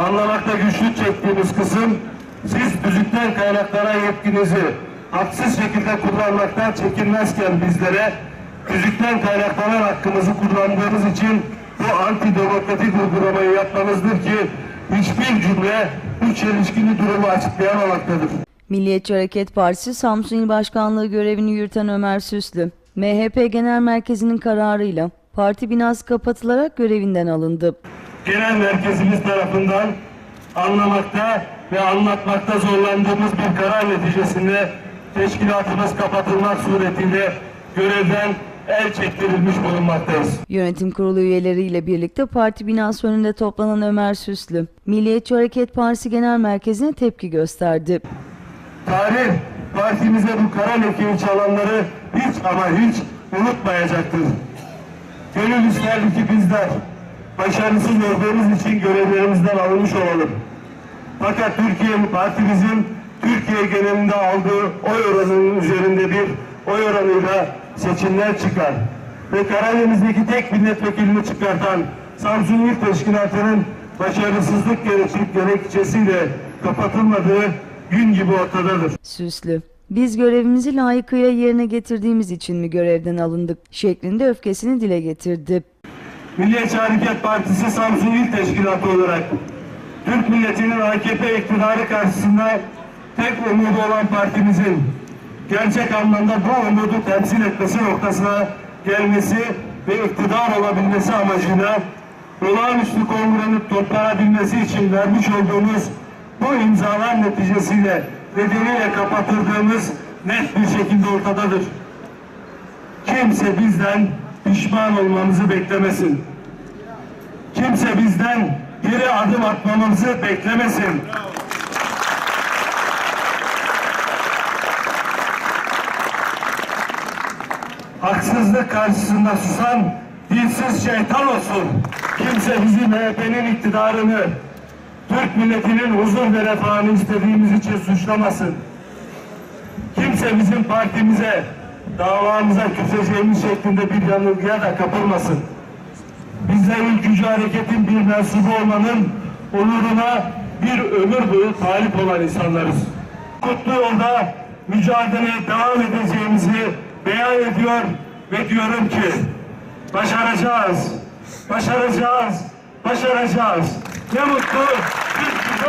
anlamakta güçlük çektiğimiz kısım siz düzükten kaynaklanan yetkinizi haksız şekilde kullanmaktan çekinmezken bizlere düzükten kaynaklanan hakkımızı kullandığımız için bu antidemokratik uygulamayı yapmanızdır ki hiçbir cümle bu çelişkili durumu açıklayamamaktadır. Milliyetçi Hareket Partisi Samsun İl Başkanlığı görevini yürüten Ömer Süslü, MHP Genel Merkezi'nin kararıyla parti binası kapatılarak görevinden alındı. Genel merkezimiz tarafından anlamakta ve anlatmakta zorlandığımız bir karar neticesinde teşkilatımız kapatılmak suretiyle görevden el çektirilmiş bulunmaktayız. Yönetim kurulu üyeleriyle birlikte parti binası önünde toplanan Ömer Süslü, Milliyetçi Hareket Partisi Genel Merkezi'ne tepki gösterdi. Tarih partimize bu kara lekeyi çalanları hiç ama hiç unutmayacaktır. Gönül isterdi ki bizler başarısız olduğumuz için görevlerimizden alınmış olalım. Fakat Türkiye partimizin Türkiye genelinde aldığı oy oranının üzerinde bir oy oranıyla seçimler çıkar. Ve Karadeniz'deki tek milletvekilini çıkartan Samsun İl Teşkilatı'nın başarısızlık gerekçe- gerekçesiyle kapatılmadığı gün gibi ortadadır. Süslü, biz görevimizi layıkıyla yerine getirdiğimiz için mi görevden alındık şeklinde öfkesini dile getirdi. Milliyetçi Hareket Partisi Samsun İl Teşkilatı olarak Türk milletinin AKP iktidarı karşısında tek umudu olan partimizin gerçek anlamda bu umudu temsil etmesi noktasına gelmesi ve iktidar olabilmesi amacıyla olağanüstü kongrenin toplanabilmesi için vermiş olduğumuz bu imzalar neticesiyle nedeniyle kapatıldığımız net bir şekilde ortadadır. Kimse bizden pişman olmamızı beklemesin. Kimse bizden geri adım atmamızı beklemesin. Haksızlık karşısında susan dilsiz şeytan olsun. Kimse bizi MHP'nin iktidarını, Türk milletinin huzur ve refahını istediğimiz için suçlamasın. Kimse bizim partimize, davamıza küseceğimiz şeklinde bir yanılgıya da kapılmasın. Bizler ülkücü hareketin bir mensubu olmanın onuruna bir ömür boyu talip olan insanlarız. Kutlu yolda mücadeleye devam edeceğimizi beyan ediyor ve diyorum ki başaracağız, başaracağız, başaracağız. Ne mutlu Türk-